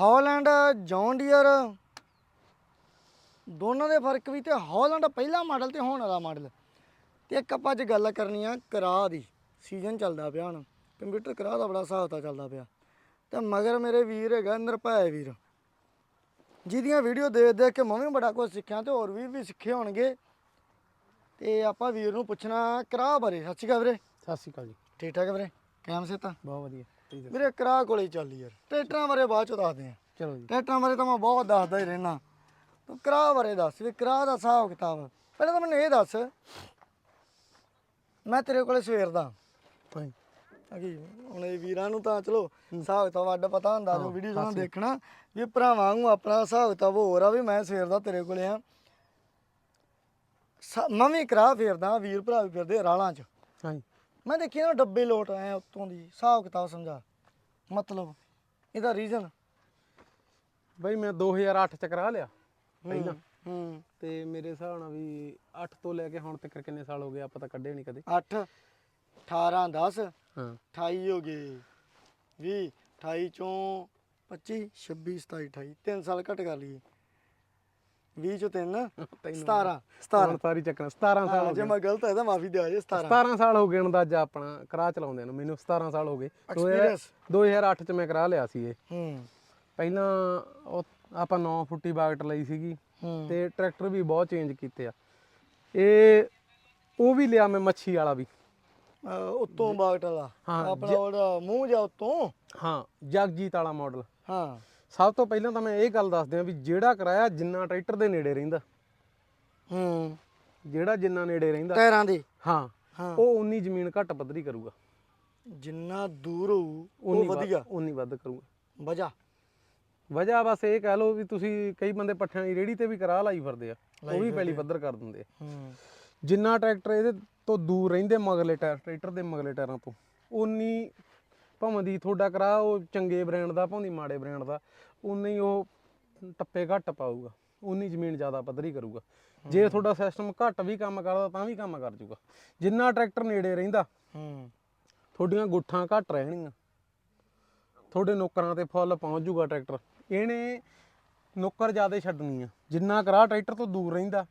Holland John Deere. ਦੋਨਾਂ ਦੇ ਫ਼ਰਕ ਵੀ ਤੇ ਹਾਲੈਂਡ ਪਹਿਲਾ ਮਾਡਲ ਤੇ ਹੁਣ ਵਾਲਾ ਮਾਡਲ। ਤੇ ਇੱਕ ਆਪਾਂ ਅੱਜ ਗੱਲ ਕਰਨੀ ਆ ਕਰਾ ਦੀ। ਸੀਜ਼ਨ ਚੱਲਦਾ ਪਿਆ ਹੁਣ। ਕੰਪਿਊਟਰ ਕਰਾ ਦਾ ਬੜਾ ਹਿਸਾਬ ਤਾਂ ਚੱਲਦਾ ਪਿਆ। ਤੇ ਮਗਰ ਮੇਰੇ ਵੀਰ ਹੈਗਾ ਨਿਰਭੈ ਵੀਰ। ਜਿਹਦੀਆਂ ਵੀਡੀਓ ਦੇਖ ਦੇਖ ਕੇ ਮੈਂ ਵੀ ਬੜਾ ਕੁਝ ਸਿੱਖਿਆ ਤੇ ਹੋਰ ਵੀ ਵੀ ਸਿੱਖੇ ਹੋਣਗੇ। ਤੇ ਆਪਾਂ ਵੀਰ ਨੂੰ ਪੁੱਛਣਾ ਕਰਾ ਬਾਰੇ। ਸਤਿ ਸ਼੍ਰੀ ਅਕਾਲ ਵੀਰੇ। ਸਤਿ ਸ਼੍ਰੀ ਅਕਾਲ ਜੀ। ਠੀਕ ਠਾਕ ਵੀਰੇ? ਕੈਮ ਸੇ ਤਾਂ? ਬਹੁਤ ਵਧੀਆ। ਤੁਸੀਂ ਦੱਸੋ। ਵੀਰੇ ਕਰਾ ਕੋਲੇ ਚੱਲ ਯਾਰ। ਟਰੈਕਟਰਾਂ ਬਾਰੇ ਬਾਅਦ ਚ ਦੱਸਦੇ ਆ ਚਲੋ ਜੀ। ਟਰੈਕਟਰਾਂ ਬਾਰੇ ਤਾਂ ਮੈਂ ਬਹੁਤ ਦੱਸਦਾ ਹੀ ਰਹਿਣਾ ਤੂੰ ਕਰਾ ਬਾਰੇ ਦੱਸ ਵੀ ਕਰਾ ਦਾ ਹਿਸਾਬ ਕਿਤਾਬ। ਪਹਿਲਾਂ ਤਾਂ ਮੈਨੂੰ ਇਹ ਦੱਸ ਮੈਂ ਤੇਰੇ ਕੋਲੇ ਸਵੇਰ ਦਾ। ਹਾਂਜੀ ਅਗੀ ਹੁਣ ਇਹ ਵੀਰਾਂ ਨੂੰ ਤਾਂ ਚਲੋ ਹਿਸਾਬ ਕਿਤਾਬ ਅੱਡ ਪਤਾ ਹੁੰਦਾ ਜੋ ਵੀਡੀਓ ਨਾਲ ਦੇਖਣਾ ਵੀ ਭਰਾਵਾਂ ਨੂੰ ਆਪਣਾ ਹਿਸਾਬ ਕਿਤਾਬ ਹੋਰ ਆ ਵੀ ਮੈਂ ਸਵੇਰ ਦਾ ਤੇਰੇ ਕੋਲੇ ਆ। ਸ- ਮੈਂ ਵੀ ਕਰਾ ਫੇਰਦਾ ਵੀਰ ਭਰਾ ਵੀ ਫਿਰਦੇ ਰਾਲਾਂ 'ਚ। ਹਾਂਜੀ। ਮੈਂ ਦੇਖੀ ਨਾ ਡੱਬੇ ਲੋਟ ਆਏ ਉੱਤੋਂ ਦੀ ਹਿਸਾਬ ਕਿਤਾਬ ਸਮਝਾ। ਮਤਲਬ ਇਹਦਾ ਰੀਜ਼ਨ ਬਈ ਮੈਂ 2008 ਚ ਕਰਾ ਲਿਆ ਪਹਿਲਾਂ। ਹੂੰ। ਤੇ ਮੇਰੇ ਹਿਸਾਬ ਨਾਲ ਵੀ 8 ਤੋਂ ਲੈ ਕੇ ਹੁਣ ਤੱਕ ਕਿੰਨੇ ਸਾਲ ਹੋ ਗਏ ਆਪਾਂ ਤਾਂ ਕੱਢੇ ਨਹੀਂ ਕਦੇ। 8 18 10 ਹਾਂ। 28 ਹੋ ਗਏ 20 28 ਚੋਂ 25 26 27 28 3 ਸਾਲ ਘੱਟ ਕਰ ਲਈਏ। 20 ਚੋਂ 3 17 17 ਹੁਣ ਸਾਰੀ ਚੱਕਣਾ 17 ਸਾਲ ਹਾਂ, ਜੇ ਗਏ। ਮੈਂ ਗਲਤ ਹੈ ਤਾਂ ਮਾਫੀ ਦਿਆ ਜੇ 17 17 ਸਾਲ ਹੋ ਗਏ ਅੰਦਾਜ਼ਾ ਆਪਣਾ ਕਰਾ ਚਲਾਉਂਦੇ ਨੂੰ ਮੈਨੂੰ 17 ਸਾਲ ਹੋ ਗਏ। Experience? 2008 ਚ ਮੈਂ ਕਰਾ ਲਿਆ ਸੀ ਇਹ। ਹੂੰ। ਪਹਿਲਾਂ ਉਹ ਆਪਾਂ 9 ਫੁੱਟੀ ਬਾਗਟ ਲਈ ਸੀਗੀ ਹੂੰ। ਤੇ ਟਰੈਕਟਰ ਵੀ ਬਹੁਤ ਚੇਂਜ ਕੀਤੇ ਆ। ਇਹ ਉਹ ਵੀ ਲਿਆ ਮੈਂ ਮੱਛੀ ਵਾਲਾ ਵੀ। ਅਹ ਉੱਤੋਂ ਬਾਗਟ ਵਾਲਾ। ਹਾਂ, ਆਪਣਾ ਉਹਦਾ ਮੂੰਹ ਜਾ ਉੱਤੋਂ। ਹਾਂ ਜਗਜੀਤ ਵਾਲਾ ਮਾਡਲ ਹਾਂ। ਸਭ ਤੋਂ ਪਹਿਲਾਂ ਤਾਂ ਮੈਂ ਇਹ ਗੱਲ ਦੱਸ ਦਿਆਂ ਵੀ ਜਿਹੜਾ ਕਰਾਇਆ ਜਿੰਨਾ ਟਰੈਕਟਰ ਦੇ ਨੇੜੇ ਰਹਿੰਦਾ। ਹੂੰ। ਜਿਹੜਾ ਜਿੰਨਾ ਨੇੜੇ ਰਹਿੰਦਾ। ਟਾਇਰਾਂ ਦੇ। ਹਾਂ। ਹਾਂ। ਉਹ ਉਨੀ ਜ਼ਮੀਨ ਘੱਟ ਪੱਧਰੀ ਕਰੂਗਾ। ਜਿੰਨਾ ਦੂਰ ਹੋਊ ਉਹ ਉਨੀ ਵੱਧ- ਵਧੀਆ। ਉਨੀ ਵੱਧ ਕਰੂਗਾ। ਵਜਾ ਵਜ੍ਹਾ ਬਸ ਇਹ ਕਹਿ ਲਓ ਵੀ ਤੁਸੀਂ ਕਈ ਬੰਦੇ ਪੱਠਿਆਂ ਦੀ ਰੇੜੀ ਤੇ ਵੀ ਕਰਾ ਲਾਈ ਫਿਰਦੇ ਆ। ਉਹ ਵੀ ਪਹਿਲੀ ਪੱਧਰ ਕਰ ਦਿੰਦੇ ਆ। ਹੂੰ। ਜਿੰਨਾ ਟਰੈਕਟਰ ਇਹਦੇ ਤੋਂ ਦੂਰ ਰਹਿੰਦੇ ਮਗਲੇ ਟਾਇਰ ਟਰੈਕਟਰ ਦੇ ਮਗਲੇ ਟਾਇਰਾਂ ਤੋਂ ਉਨੀ ਭਾਵੇਂ ਦੀ ਤੁਹਾਡਾ ਕਰਾ ਉਹ ਚੰਗੇ ਬ੍ਰਾਂਡ ਦਾ ਭਾਵੇਂ ਮਾੜੇ ਬ੍ਰਾਂਡ ਦਾ ਉਨੀ ਹੀ ਉਹ ਟੱਪੇ ਘੱਟ ਪਾਊਗਾ ਉਨੀ ਜ਼ਮੀਨ ਜ਼ਿਆਦਾ ਪੱਧਰੀ ਕਰੂਗਾ। ਜੇ ਤੁਹਾਡਾ ਸਿਸਟਮ ਘੱਟ ਵੀ ਕੰਮ ਕਰਦਾ ਤਾਂ ਵੀ ਕੰਮ ਕਰ ਜੂਗਾ। ਜਿੰਨਾ ਟਰੈਕਟਰ ਨੇੜੇ ਰਹਿੰਦਾ ਹੂੰ। ਤੁਹਾਡੀਆਂ ਗੁੱਠਾਂ ਘੱਟ ਰਹਿਣਗੀਆਂ। ਤੁਹਾਡੇ ਨੌਕਰਾਂ ਤੇ ਫੁੱਲ ਪਹੁੰਚ ਜੂਗਾ ਟਰੈਕਟਰ ਇਹਨੇ ਨੌਕਰ ਜ਼ਿਆਦਾ ਛੱਡਣੀ ਆ ਜਿੰਨਾ ਕਰਾ ਟਰੈਕਟਰ ਤੋਂ ਦੂਰ ਰਹਿੰਦਾ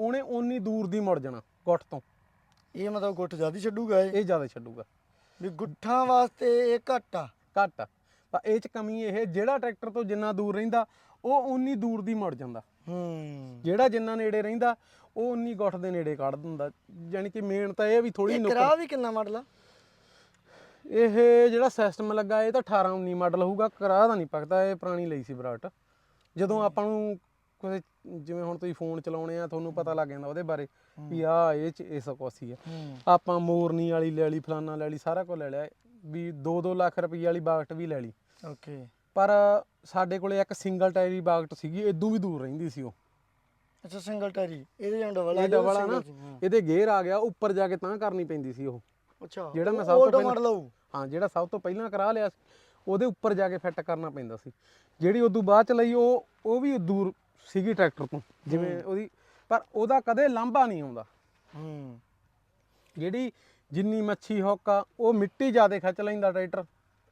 ਉਹਨੇ ਓਨੀ ਦੂਰ ਦੀ ਮੁੜ ਜਾਣਾ ਗੁੱਠ ਤੋਂ। ਇਹ ਮਤਲਬ ਗੁੱਟ ਜ਼ਿਆਦਾ ਛੱਡੂਗਾ ਇਹ? ਇਹ ਜ਼ਿਆਦਾ ਛੱਡੂਗਾ। ਵੀ ਗੁੱਠਾਂ ਵਾਸਤੇ ਇਹ ਘੱਟ ਆ। ਘੱਟ ਆ। ਪਰ ਇਹ ਚ ਕਮੀ ਇਹ ਜਿਹੜਾ ਟਰੈਕਟਰ ਤੋਂ ਜਿੰਨਾ ਦੂਰ ਰਹਿੰਦਾ ਉਹ ਓਨੀ ਦੂਰ ਦੀ ਮੁੜ ਜਾਂਦਾ। ਹੂੰ। ਜਿਹੜਾ ਜਿੰਨਾ ਨੇੜੇ ਰਹਿੰਦਾ ਉਹ ਓਨੀ ਗੁੱਠ ਦੇ ਨੇੜੇ ਕੱਢ ਦਿੰਦਾ। ਯਾਨੀ ਕਿ ਮੇਨ ਤਾਂ ਇਹ ਆ ਵੀ ਥੋੜੀ ਇਹ ਨੌਕਰ ਕਰਾ ਵੀ ਕਿੰਨਾ ਮਾਡਲ ਆ ਇਹ ਜਿਹੜਾ ਸਿਸਟਮ ਲੱਗਾ ਇਹ ਤਾਂ 18 19 ਮਾਡਲ ਹੋਊਗਾ ਕਰਾ ਦਾ ਨਹੀਂ ਪਕਦਾ ਇਹ ਪੁਰਾਣੀ ਲਈ ਸੀ ਬਰਾਟ। ਜਦੋਂ ਆਪਾਂ ਨੂੰ ਕੋਈ ਜਿਵੇਂ ਹੁਣ ਤੁਸੀਂ ਫੋਨ ਚਲਾਉਣੇ ਆ ਤੁਹਾਨੂੰ ਪਤਾ ਲੱਗ ਜਾਂਦਾ ਉਹਦੇ ਬਾਰੇ ਵੀ ਆ ਇਹ ਚ ਇਸ ਕੋਸੀ ਆ। ਆਪਾਂ ਮੋਰਨੀ ਵਾਲੀ ਲੈ ਲਈ ਫਲਾਨਾ ਲੈ ਲਈ ਸਾਰਾ ਕੁਝ ਲੈ ਲਿਆ। ਵੀ 2-2 ਲੱਖ ਰੁਪਏ ਵਾਲੀ ਬਾਗਟ ਵੀ ਲੈ ਲਈ। ਓਕੇ। ਪਰ ਸਾਡੇ ਕੋਲੇ ਇੱਕ ਸਿੰਗਲ ਟਾਇਰੀ ਬਾਗਟ ਸੀਗੀ ਇਦੋਂ ਵੀ ਦੂਰ ਰਹਿੰਦੀ ਸੀ ਉਹ। ਅੱਛਾ ਸਿੰਗਲ ਟੈਰੀ ਇਹਦੇ ਜਾਂ ਡਬਲ ਆ ਇਹ ਡਬਲ ਆ ਨਾ। ਇਹਦੇ ਗੇਅਰ ਆ ਗਿਆ ਉੱਪਰ ਜਾ ਕੇ ਤਾਂ ਕਰਨੀ ਪੈਂਦੀ ਸੀ ਉਹ। ਅੱਛਾ ਜਿਹੜਾ ਮੈਂ ਸਭ ਤੋਂ ਪਹਿਲਾਂ- ਹਾਂ ਜਿਹੜਾ ਸਭ ਤੋਂ ਪਹਿਲਾਂ ਕਰਾ ਲਿਆ ਸੀ ਉਹਦੇ ਉੱਪਰ ਜਾ ਕੇ ਫਿੱਟ ਕਰਨਾ ਪੈਂਦਾ ਸੀ। ਜਿਹੜੀ ਉਦੋਂ ਬਾਅਦ ਚ ਲਈ ਉਹ ਉਹ ਵੀ ਦੂਰ ਸੀਗੀ ਟਰੈਕਟਰ ਤੋਂ ਜਿਵੇਂ ਉਹਦੀ ਪਰ ਉਹਦਾ ਕਦੇ ਲਾਂਭਾ ਨਹੀਂ ਆਉਂਦਾ। ਹੂੰ। ਜਿਹੜੀ ਜਿੰਨੀ ਮੱਛੀ ਹੁੱਕ ਆ ਉਹ ਮਿੱਟੀ ਜ਼ਿਆਦਾ ਖਿੱਚ ਲੈਂਦਾ ਟਰੈਕਟਰ।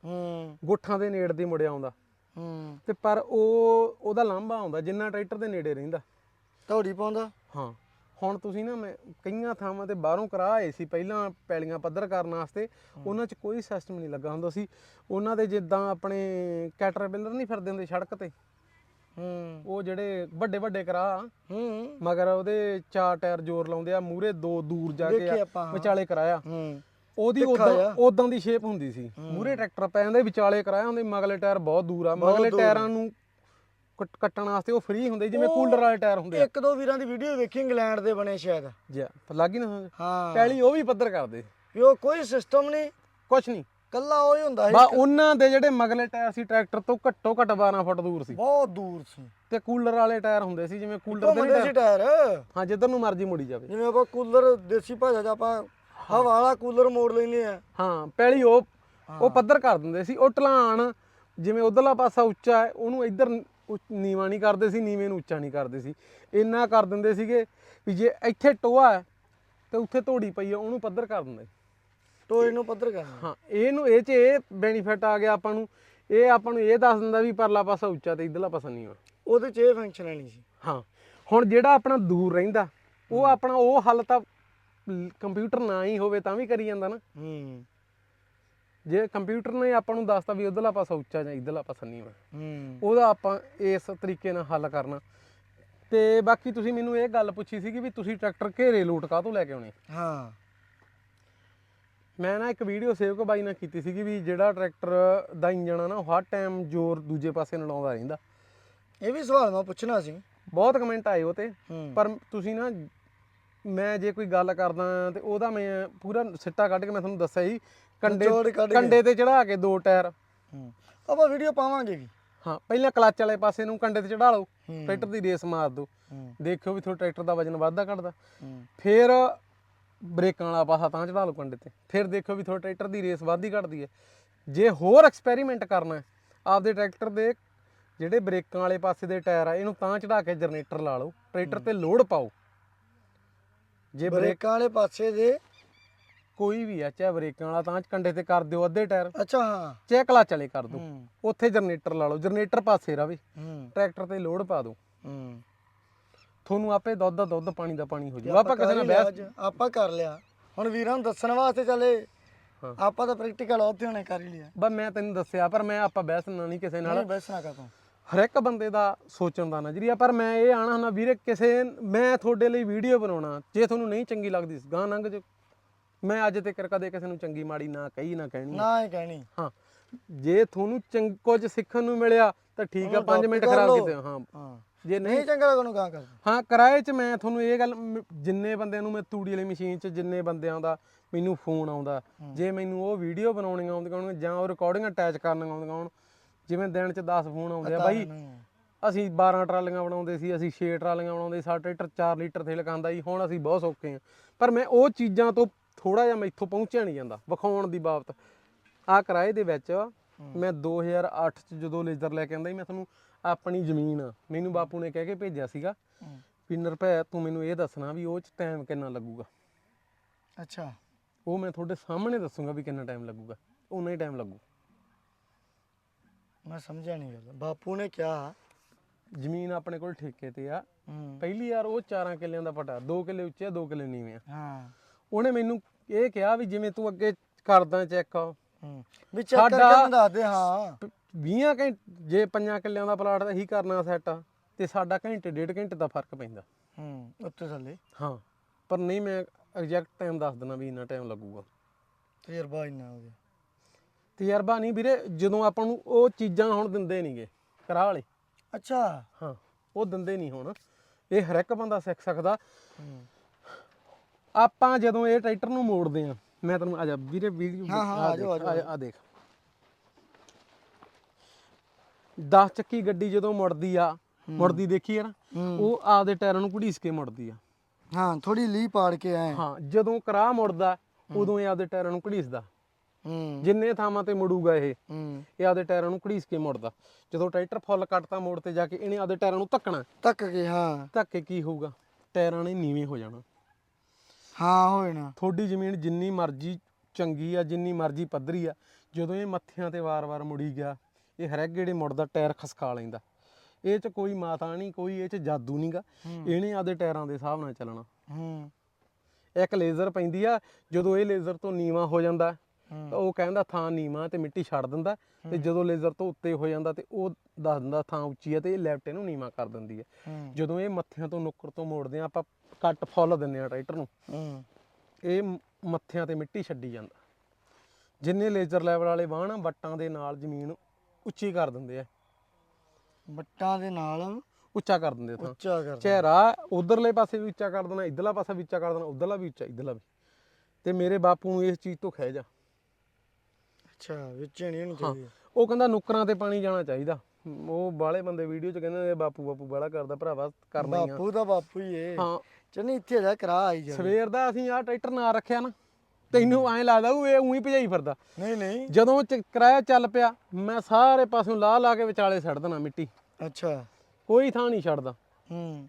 ਹੂੰ। ਗੁੱਠਾਂ ਦੇ ਨੇੜ ਦੀ ਮੁੜਿਆ ਆਉਂਦਾ। ਹੂੰ। ਤੇ ਪਰ ਉਹ ਉਹਦਾ ਲਾਂਭਾ ਆਉਂਦਾ ਜਿੰਨਾ ਟਰੈਕਟਰ ਦੇ ਨੇੜੇ ਰਹਿੰਦਾ। ਧੌੜੀ ਪਾਉਂਦਾ? ਹਾਂ। ਹੁਣ ਤੁਸੀਂ ਨਾ ਮੈਂ ਕਈਆਂ ਥਾਵਾਂ ਤੇ ਬਾਹਰੋਂ ਕਰਾ ਆਏ ਸੀ ਪਹਿਲਾਂ ਪੈਲੀਆਂ ਪੱਧਰ ਕਰਨ ਵਾਸਤੇ ਉਹਨਾਂ 'ਚ ਕੋਈ ਸਿਸਟਮ ਨਹੀਂ ਲੱਗਾ ਹੁੰਦਾ ਸੀ। ਉਹਨਾਂ ਦੇ ਜਿੱਦਾਂ ਆਪਣੇ ਕੈਟਰਪਿਲਰ ਨਹੀਂ ਫਿਰਦੇ ਹੁੰਦੇ ਸੜਕ ਤੇ। ਹੂੰ। ਉਹ ਜਿਹੜੇ ਵੱਡੇ ਵੱਡੇ ਕਰਾ ਹੂੰ। ਮਗਰ ਉਹਦੇ ਚਾਰ ਟਾਇਰ ਜ਼ੋਰ ਲਾਉਂਦੇ ਆ ਮੂਰੇ ਦੋ ਦੂਰ ਜਾ ਕੇ ਦੇਖੇ ਆ, ਆਪਾਂ, ਹਾਂ। ਵਿਚਾਲੇ ਕਰਾਇਆ। ਹੂੰ। ਉਹਦੀ ਤਿੱਖਾ ਉਦਾਂ ਜਿਹਾ। ਉਦਾਂ ਦੀ ਸ਼ੇਪ ਹੁੰਦੀ ਸੀ। ਮੂਰੇ ਟਰੈਕਟਰ ਪੈ ਜਾਂਦੇ ਵਿਚਾਲੇ ਕਰਾਇਆ ਹੁੰਦੇ ਮਗਲੇ ਟਾਇਰ ਬਹੁਤ ਦੂਰ ਆ। ਮਗਲੇ ਦੂਰ। ਟਾਇਰਾਂ ਨੂੰ ਕੱਟ- ਕੱਟਣ ਵਾਸਤੇ ਉਹ ਫ੍ਰੀ ਹੁੰਦੇ ਜਿਵੇਂ ਕੂਲਰ ਵਾਲੇ ਟਾਇਰ ਹੁੰਦੇ ਆ। ਇੱਕ ਦੋ ਵੀਰਾਂ ਦੀ ਵੀਡੀਓ ਵੇਖੀ ਇੰਗਲੈਂਡ ਦੇ ਬਣੇ ਸ਼ਾਇਦ। ਜੀ ਲੱਗੀ ਨਾ ਸਮਝ ਹਾਂ। ਪਹਿਲੀ ਉਹ ਵੀ ਪੱਧਰ ਕਰਦੇ। ਵੀ ਉਹ ਕੋਈ ਸਿਸਟਮ ਨਹੀਂ। ਕੁਛ ਨਹੀਂ। ਕੱਲਾ ਉਹ ਹੀ ਹੁੰਦਾ ਸੀ ਬਾ ਉਹਨਾਂ ਦੇ ਜਿਹੜੇ ਮਗਲੇ ਟਾਇਰ ਸੀ ਟਰੈਕਟਰ ਤੋਂ ਘੱਟੋ ਘੱਟ 12 ਫੁੱਟ ਦੂਰ ਸੀ। ਬਹੁਤ ਦੂਰ ਸੀ। ਤੇ ਕੂਲਰ ਵਾਲੇ ਟਾਇਰ ਹੁੰਦੇ ਸੀ ਜਿਵੇਂ ਕੂਲਰ ਦੇ ਘੁੰਮਦੇ ਸੀ ਨੀ ਟਾਇਰ। ਟਾਇਰ। ਹਾਂ ਜਿੱਧਰ ਨੂੰ ਮਰਜ਼ੀ ਮੁੜੀ ਜਾਵੇ। ਜਿਵੇਂ ਆਪਾਂ ਕੂਲਰ ਦੇਸੀ ਭਾਸ਼ਾ 'ਚ ਆਪਾਂ ਹਵਾ ਵਾਲਾ ਕੂਲਰ ਮੋੜ ਲੈਨੇ ਆ। ਹਾਂ ਪਹਿਲੀ ਉਹ ਉਹ ਪੱਧਰ ਕਰ ਦਿੰਦੇ ਸੀ ਉਹ ਢਲਾਣ ਜਿਵੇਂ ਉਧਰਲਾ ਪਾਸਾ ਉੱਚਾ ਹੈ ਉਹਨੂੰ ਇੱਧਰ ਨੀਵਾਂ ਨਹੀਂ ਕਰਦੇ ਸੀ ਨੀਵੇਂ ਨੂੰ ਉੱਚਾ ਨਹੀਂ ਕਰਦੇ ਸੀ। ਇੰਨਾ ਕਰ ਦਿੰਦੇ ਸੀਗੇ ਵੀ ਜੇ ਇੱਥੇ ਟੋਆ ਹੈ ਤੇ ਉੱਥੇ ਧੋੜੀ ਪਈ ਆ ਉਹਨੂੰ ਪੱਧਰ ਕਰ ਦਿੰਦੇ। ਟੋਏ ਨੂੰ ਪੱਧਰ ਕਰਨਾ। ਹਾਂ ਇਹਨੂੰ ਇਹ ਚ ਇਹ ਬੈਨੀਫਿਟ ਆ ਗਿਆ ਆਪਾਂ ਨੂੰ। ਇਹ ਆਪਾਂ ਨੂੰ ਇਹ ਦੱਸ ਦਿੰਦਾ ਵੀ ਪਰਲਾ ਪਾਸਾ ਉੱਚਾ ਤੇ ਇਧਰਲਾ ਪਾਸਾ ਨੀਵਾਂ। ਉਹਦੇ 'ਚ ਇਹ ਫੰਕਸ਼ਨ ਨਹੀਂ ਸੀ। ਹਾਂ ਹੁਣ ਜਿਹੜਾ ਆਪਣਾ ਦੂਰ ਰਹਿੰਦਾ ਉਹ ਆਪਣਾ ਉਹ ਹੱਲ ਤਾਂ ਕੰਪਿਊਟਰ ਨਾ ਹੀ ਹੋਵੇ ਤਾਂ ਵੀ ਕਰੀ ਜਾਂਦਾ ਨਾ। ਹੂੰ। ਜੇ ਕੰਪਿਊਟਰ ਨੇ ਆਪਾਂ ਨੂੰ ਦੱਸਤਾ ਵੀ ਉਧਰਲਾ ਪਾਸਾ ਉੱਚਾ ਜਾਂ ਇਧਰਲਾ ਪਾਸਾ ਨੀਵਾਂ। ਹੂੰ। ਉਹਦਾ ਆਪਾਂ ਇਸ ਤਰੀਕੇ ਨਾਲ ਹੱਲ ਕਰਨਾ। ਤੇ ਬਾਕੀ ਤੁਸੀਂ ਮੈਨੂੰ ਇਹ ਗੱਲ ਪੁੱਛੀ ਸੀਗੀ ਵੀ ਤੁਸੀਂ ਟਰੈਕਟਰ ਘੇਰੇ ਲੋਟ ਕਾਹਤੋਂ ਲੈ ਕੇ ਆਉਣੇ? ਹਾਂ। ਮੈਂ ਨਾ ਇੱਕ ਵੀਡੀਓ ਸੇਵ ਕੋ ਬਾਈ ਨਾਲ ਕੀਤੀ ਸੀਗੀ ਵੀ ਜਿਹੜਾ ਟਰੈਕਟਰ ਦਾ ਇੰਜਣ ਆ ਨਾ ਉਹ ਹਰ ਟਾਈਮ ਜ਼ੋਰ ਦੂਜੇ ਪਾਸੇ ਨੂੰ ਲਾਉਂਦਾ ਰਹਿੰਦਾ। ਇਹ ਵੀ ਸਵਾਲ ਮੈਂ ਪੁੱਛਣਾ ਸੀ। ਬਹੁਤ ਕਮੈਂਟ ਆਏ ਉਹ ਤੇ। ਪਰ ਤੁਸੀਂ ਨਾ ਮੈਂ ਜੇ ਕੋਈ ਗੱਲ ਕਰਦਾ ਤੇ ਉਹਦਾ ਮੈਂ ਪੂਰਾ ਸਿੱਟਾ ਕੱਢ ਕੇ ਮੈਂ ਤੁਹਾਨੂੰ ਦੱਸਿਆ ਸੀ ਕੰਡੇ। ਕੰਡੇ ਤੇ ਚੜਾ ਕੇ ਦੋ ਟਾਇਰ। ਹੂੰ। ਆਪਾਂ ਵੀਡੀਓ ਪਾਵਾਂਗੇ ਵੀ। ਹਾਂ ਪਹਿਲਾਂ ਕਲੱਚ ਵਾਲੇ ਪਾਸੇ ਨੂੰ ਕੰਡੇ ਤੇ ਚੜਾ ਲਓ। ਟਰੈਕਟਰ ਦੀ ਰੇਸ ਮਾਰ ਦਿਓ। ਦੇਖਿਓ ਵੀ ਤੁਹਾਡੇ ਟਰੈਕਟਰ ਦਾ ਵਜਨ ਵੱਧਦਾ ਘਟਦਾ। ਫਿਰ ਬ੍ਰੇਕਾਂ ਵਾਲਾ ਪਾਸਾ ਤਾਂ ਚੜਾ ਲਓ ਕੰਡੇ ਤੇ। ਫਿਰ ਦੇਖਿਓ ਵੀ ਤੁਹਾਡੇ ਟਰੈਕਟਰ ਦੀ ਰੇਸ ਵੱਧਦੀ ਘਟਦੀ ਹੈ। ਜੇ ਹੋਰ ਐਕਸਪੈਰੀਮੈਂਟ ਕਰਨਾ ਹੈ ਆਪਦੇ ਟਰੈਕਟਰ ਦੇ ਜਿਹੜੇ ਬ੍ਰੇਕਾਂ ਵਾਲੇ ਪਾਸੇ ਦੇ ਟਾਇਰ ਆ ਇਹਨੂੰ ਤਾਂ ਚੜਾ ਕੇ ਜਨਰੇਟਰ ਲਾ ਲਓ ਟਰੈਕਟਰ ਤੇ ਲੋਡ ਪਾਓ। ਜੇ ਬ੍ਰੇਕ ਵਾਲੇ ਪਾਸੇ ਦੇ ਕੋਈ ਵੀ ਆ ਚਾਹੇ ਬ੍ਰੇਕਾਂ ਵਾਲਾ ਤਾਂ ਕੰਡੇ ਤੇ ਕਰ ਦਿਓ ਅੱਧੇ ਟਾਇਰ। ਅੱਛਾ ਹਾਂ। ਚਾਹੇ ਕਲੱਚ ਵਾਲੇ ਕਰ ਦਿਓ। ਹੂੰ। ਉੱਥੇ ਜਨਰੇਟਰ ਲਾ ਲਓ ਜਨਰੇਟਰ ਪਾਸੇ ਰਵੇ। ਹੂੰ। ਟਰੈਕਟਰ ਤੇ ਲੋਡ ਪਾ ਦਿਓ। ਹੂੰ। ਤੁਹਾਨੂੰ ਆਪੇ ਦੁੱਧ ਦਾ ਦੁੱਧ ਪਾਣੀ ਦਾ ਪਾਣੀ ਹੋ ਜਾਊਗਾ ਆਪਾਂ ਕਿਸੇ ਨਾਲ ਬਹਿਸ ਆਪਾਂ ਕਰ ਲਿਆ। ਹੁਣ ਵੀਰਾਂ ਨੂੰ ਦੱਸਣ ਵਾਸਤੇ ਚੱਲੇ। ਆਪਾਂ ਤਾਂ ਪ੍ਰੈਕਟੀਕਲ ਉੱਥੇ ਹੁਣੇ ਕਰ ਹੀ ਲਿਆ। ਬਸ ਮੈਂ ਤੈਨੂੰ ਦੱਸਿਆ ਪਰ ਮੈਂ ਆਪਾਂ ਬਹਿਸ ਨਾ ਨਹੀਂ ਕਿਸੇ ਨਾਲ। ਨਹੀਂ ਬੈਸਣਾ ਕਾ ਤੂੰ। ਹਰ ਇੱਕ ਬੰਦੇ ਦਾ ਸੋਚਣ ਦਾ ਨਜ਼ਰੀਆ ਪਰ ਮੈਂ ਇਹ ਆਣਾ ਹੁੰਦਾ ਵੀਰੇ ਕਿਸੇ ਮੈਂ ਤੁਹਾਡੇ ਲਈ ਵੀਡੀਓ ਬਣਾਉਣਾ ਜੇ ਤੁਹਾਨੂੰ ਨਹੀਂ ਚੰਗੀ ਲੱਗਦੀ ਗਾਂ ਲੰਘ ਜੋ ਮੈਂ ਅੱਜ ਤੱਕ ਕਦੇ ਕਿਸੇ ਨੂੰ ਚੰਗੀ ਮਾੜੀ ਨਾ ਕਹੀ ਨਾ ਕਹਿਣੀ। ਨਾ ਹੀ ਕਹਿਣੀ। ਹਾਂ। ਜੇ ਤੁਹਾਨੂੰ ਚੰਗ ਕੁਝ ਸਿੱਖਣ ਨੂੰ ਮਿਲਿਆ ਤਾਂ ਠੀਕ ਆ ਉਹਨੂੰ 5 adopt ਮਿੰਟ ਖਰਾਬ। ਕੀਤੇ ਹਾਂ। ਜੇ ਨਹੀਂ ਚੰਗਾ ਲੱਗਣੂ ਕਾਂ ਕਰ ਹਾਂ ਕਿਰਾਏ 'ਚ ਮੈਂ ਤੁਹਾਨੂੰ ਇਹ ਗੱਲ ਜਿੰਨੇ ਬੰਦਿਆਂ ਨੂੰ ਮੈਂ ਤੂੜੀ ਵਾਲੀ ਮਸ਼ੀਨ 'ਚ ਜਿੰਨੇ ਬੰਦਿਆਂ ਦਾ ਮੈਨੂੰ ਫੋਨ ਆਉਂਦਾ ਜੇ ਮੈਨੂੰ ਉਹ ਵੀਡੀਓ ਬਣਾਉਣੀਆਂ ਆਉਂਦੀਆਂ ਹੋਣ ਜਾਂ ਉਹ ਰਿਕਾਰਡਿੰਗ ਅਟੈਚ ਕਰਨੀਆਂ ਆਉਂਦੀਆਂ ਹੋਣ ਜਿਵੇਂ ਦਿਨ 'ਚ 10 ਫੋਨ ਆਉਂਦੇ ਆ ਬਾਈ ਅਸੀਂ 12 ਟਰਾਲੀਆਂ ਬਣਾਉਂਦੇ ਸੀ ਅਸੀਂ 6 ਟਰਾਲੀਆਂ ਬਣਾਉਂਦੇ ਸੀ ਸਾਡਾ ਟਰੈਕਟਰ 4 ਲੀਟਰ ਤੇਲ ਖਾਂਦਾ ਸੀ ਹੁਣ ਅਸੀਂ ਬਹੁਤ ਸੌਖੇ ਆ। ਪਰ ਮੈਂ ਉਹ ਚੀਜ਼ਾਂ ਤੋਂ ਥੋੜਾ ਜਿਹਾ ਮੈਥੋਂ ਪਹੁੰਚਿਆ ਨਹੀਂ ਜਾਂਦਾ ਵਿਖਾਉਣ ਦੀ ਬਾਬਤ। ਆ ਕਿਰਾਏ ਦੇ ਵਿੱਚ ਮੈਂ 2008 ਚ ਜਦੋਂ ਲੇਜ਼ਰ ਲੈ ਕੇ ਆਂਦਾ ਸੀ ਮੈਂ ਤੁਹਾਨੂੰ ਆਪਣੀ ਜ਼ਮੀਨ ਮੈਨੂੰ ਬਾਪੂ ਨੇ ਕਹਿ ਕੇ ਭੇਜਿਆ ਸੀਗਾ। ਵੀ ਨਿਰਭੈ ਤੂੰ ਮੈਨੂੰ ਇਹ ਦੱਸਣਾ ਵੀ ਉਹ ਚ ਟਾਈਮ ਕਿੰਨਾ ਲੱਗੂਗਾ। ਅੱਛਾ। ਉਹ ਮੈਂ ਤੁਹਾਡੇ ਸਾਹਮਣੇ ਦੱਸੂਗਾ ਵੀ ਕਿੰਨਾ ਟਾਈਮ ਲੱਗੂਗਾ। ਉਨਾ ਹੀ ਟਾਈਮ ਲੱਗੂ। ਮੈਂ ਸਮਝਿਆ ਨਹੀਂ ਗੱਲ। ਬਾਪੂ ਨੇ ਕਿਹਾ ਜ਼ਮੀਨ ਆਪਣੇ ਕੋਲ ਠੇਕੇ ਤੇ ਆ। ਹੂੰ। ਪਹਿਲੀ ਵਾਰ ਉਹ 4 ਕਿੱਲਿਆਂ ਦਾ ਪਟਾ 2 ਕਿੱਲੇ ਉੱਚੇ 2 ਕਿੱਲੇ ਨੀਵੇਂ ਆ। ਹਾਂ। ਉਹਨੇ ਮੈਨੂੰ ਇਹ ਕਿਹਾ ਵੀ ਜਿਵੇਂ ਤੂੰ ਅੱਗੇ ਕਰਦਾ ਚੈੱਕ ਵੀ ਚੈੱਕ ਸਾਡਾ- ਕਰਕੇ ਦੇ ਹਾਂ। 20 ਘੰਟੇ ਜੇ 5 ਕਿੱਲਿਆਂ ਦਾ ਪਲਾਟ ਹੀ ਕਰਨਾ ਸੈੱਟ ਤੇ ਸਾਡਾ ਘੰਟੇ ਡੇਢ ਘੰਟੇ ਦਾ ਫ਼ਰਕ ਪੈਂਦਾ। ਹੂੰ ਉੱਤੇ ਥੱਲੇ। ਹਾਂ ਪਰ ਨਹੀਂ ਮੈਂ ਐਗਜ਼ੈਕਟ ਟਾਈਮ ਦੱਸ ਦਿੰਦਾ ਵੀ ਇੰਨਾ ਟਾਈਮ ਲੱਗੂਗਾ। ਤਜਰਬਾ ਇੰਨਾ ਹੋ ਗਿਆ। ਤਜਰਬਾ ਨਹੀਂ ਵੀਰੇ ਜਦੋਂ ਆਪਾਂ ਨੂੰ ਉਹ ਚੀਜ਼ਾਂ ਹੁਣ ਦਿੰਦੇ ਨਹੀਂਗੇ ਕਰਾ ਵਾਲੇ। ਅੱਛਾ। ਹਾਂ ਉਹ ਦਿੰਦੇ ਨਹੀਂ ਹੁਣ। ਇਹ ਹਰ ਇੱਕ ਬੰਦਾ ਸਿੱਖ ਸਕਦਾ। ਹੂੰ। ਆਪਾਂ ਜਦੋਂ ਇਹ ਟਰੈਕਟਰ ਨੂੰ ਮੋੜਦੇ ਆ ਮੈਂ ਤੈਨੂੰ ਆ ਜਾ ਵੀਰੇ ਵੀਡੀਓ ਹਾਂ, ਹਾਂ, ਆ ਜਾਓ, ਆ ਜਾਓ। ਆ ਦੇਖ। 10 ਚੱਕੀ ਗੱਡੀ ਜਦੋਂ ਮੁੜਦੀ ਆ ਮੁੜਦੀ ਦੇਖੀ ਆ ਨਾ ਹੂੰ। ਉਹ ਆਪਦੇ ਟਾਇਰਾਂ ਨੂੰ ਘੜੀਸ ਕੇ ਮੁੜਦੀ ਆ। ਹਾਂ ਥੋੜੀ ਲੀ ਪਾੜ ਕੇ ਆਏ ਹਾਂ ਜਦੋਂ ਕਰਾ ਮੁੜਦਾ ਉਦੋਂ ਇਹ ਆਪਦੇ ਟਾਇਰਾਂ ਨੂੰ ਘੜੀਸਦਾ। ਹੂੰ। ਜਿੰਨੇ ਥਾਵਾਂ ਤੇ ਮੁੜੂਗਾ ਇਹ ਹੂੰ। ਇਹ ਆਪਦੇ ਟਾਇਰਾਂ ਨੂੰ ਘੜੀਸ ਕੇ ਮੁੜਦਾ। ਜਦੋਂ ਟਰੈਕਟਰ ਫੁੱਲ ਕੱਟਦਾ ਮੋੜ ਤੇ ਜਾ ਕੇ ਇਹਨੇ ਆਪਦੇ ਟਾਇਰਾਂ ਨੂੰ ਧੱਕਣਾ। ਤੱਕ ਕੇ ਹਾਂ। ਧੱਕੇ ਕੀ ਹੋਊਗਾ? ਟਾਇਰਾਂ ਨੇ ਨੀਵੇਂ ਹੋ ਜਾਣਾ। ਹਾਂ ਹੋਏ ਨਾ। ਤੁਹਾਡੀ ਜ਼ਮੀਨ ਜਿੰਨੀ ਮਰਜ਼ੀ ਚੰਗੀ ਆ ਜਿੰਨੀ ਮਰਜ਼ੀ ਪੱਧਰੀ ਆ ਜਦੋਂ ਇਹ ਮੱਥਿਆਂ ਤੇ ਵਾਰ-ਵਾਰ ਮੁੜੀ ਗਿਆ ਇਹ ਹਰ ਇੱਕ ਗੇੜੇ ਮੁੜਦਾ ਟਾਇਰ ਖਸਕਾ ਲੈਂਦਾ। ਇਹ ਚ ਕੋਈ ਮਾਤਾ ਨਹੀਂ ਕੋਈ ਇਹ ਚ ਜਾਦੂ ਨਹੀਂਗਾ ਇਹਨੇ ਆਪਦੇ ਟਾਇਰਾਂ ਦੇ ਹਿਸਾਬ ਨਾਲ ਚੱਲਣਾ। ਹੂੰ। ਇੱਕ ਲੇਜ਼ਰ ਪੈਂਦੀ ਆ ਜਦੋਂ ਇਹ ਲੇਜ਼ਰ ਤੋਂ ਨੀਵਾ ਹੋ ਜਾਂਦਾ ਹੂੰ। ਤਾਂ ਉਹ ਕਹਿੰਦਾ ਥਾਂ ਨੀਵਾ ਤੇ ਮਿੱਟੀ ਛੱਡ ਦਿੰਦਾ ਤੇ ਜਦੋਂ ਲੇਜ਼ਰ ਤੋਂ ਉੱਤੇ ਹੋ ਜਾਂਦਾ ਤੇ ਉਹ ਦੱਸ ਦਿੰਦਾ ਥਾਂ ਉੱਚੀ ਆ ਤੇ ਇਹ ਲੈਫਟ ਇਹਨੂੰ ਨੀਵਾ ਕਰ ਦਿੰਦੀ ਹੈ। ਜਦੋਂ ਇਹ ਮੱਥਿਆਂ ਤੋਂ ਨੁੱਕਰ ਤੋਂ ਮੋੜਦੇ ਆ ਆਪਾਂ ਕੱਟ ਫੁੱਲ ਦਿੰਦੇ ਆ ਟਰੈਕਟਰ ਨੂੰ। ਇਹ ਮੱਥਿਆਂ ਤੇ ਮਿੱਟੀ ਛੱਡੀ ਜਾਂਦਾ। ਜਿੰਨੇ ਲੇਜ਼ਰ ਲੈਵਲ ਵਾਲੇ ਵਾਹਣ ਵੱਟਾਂ ਦੇ ਨਾਲ ਜ਼ਮੀਨ ਉੱਚੀ ਕਰ ਦਿੰਦੇ ਆ। ਬੱਟਾਂ ਦੇ ਨਾਲ? ਉੱਚਾ ਕਰ ਦਿੰਦੇ ਥਾਂ। ਉੱਚਾ ਕਰ ਚਿਹਰਾ ਉਧਰਲੇ ਪਾਸੇ ਵੀ ਉੱਚਾ ਕਰ ਦੇਣਾ ਇਧਰਲਾ ਪਾਸਾ ਵੀ ਉੱਚਾ ਕਰ ਦੇਣਾ ਉਧਰਲਾ ਵੀ ਉੱਚਾ ਇਧਰਲਾ ਵੀ। ਤੇ ਮੇਰੇ ਬਾਪੂ ਨੂੰ ਇਸ ਚੀਜ਼ ਤੋਂ ਖਹਿ ਜਾ। ਅੱਛਾ ਵਿੱਚ ਨਹੀਂ ਹੋਣੀ ਚਾਹੀਦੀ। ਉਹ ਕਹਿੰਦਾ ਨੁੱਕਰਾਂ ਤੇ ਪਾਣੀ ਜਾਣਾ ਚਾਹੀਦਾ। ਉਹ ਬਾਲੇ ਬੰਦੇ ਵੀਡੀਓ 'ਚ ਕਹਿੰਦੇ ਨੇ ਬਾਪੂ ਬਾਪੂ ਬਾਲਾ ਕਰਦਾ ਭਰਾਵਾ ਕਰਨਾ ਹੀ ਆ। ਬਾਪੂ ਦਾ ਬਾਪੂ ਹੀ ਏ। ਹਾਂ। ਚੰਨੀ ਇੱਥੇ ਜਾ ਕਰਾ ਆਈ ਜਾ ਸਵੇਰ ਦਾ ਅਸੀਂ ਆਹ ਟਰੈਕਟਰ ਨਾ ਰੱਖਿਆ ਨਾ ਤੈਨੂੰ ਐਂ ਲੱਗਦਾ ਉਹ ਇਹ ਉਹੀ ਭਜਾਈ ਫਿਰਦਾ। ਨਹੀਂ ਨਹੀਂ। ਜਦੋਂ ਕਿਰਾਇਆ ਚੱਲ ਪਿਆ ਮੈਂ ਸਾਰੇ ਪਾਸੋਂ ਲਾ ਲਾ ਕੇ ਵਿਚਾਲੇ ਛੱਡ ਦੇਣਾ ਮਿੱਟੀ। ਅੱਛਾ। ਕੋਈ ਥਾਂ ਨਹੀਂ ਛੱਡਦਾ। ਹੂੰ।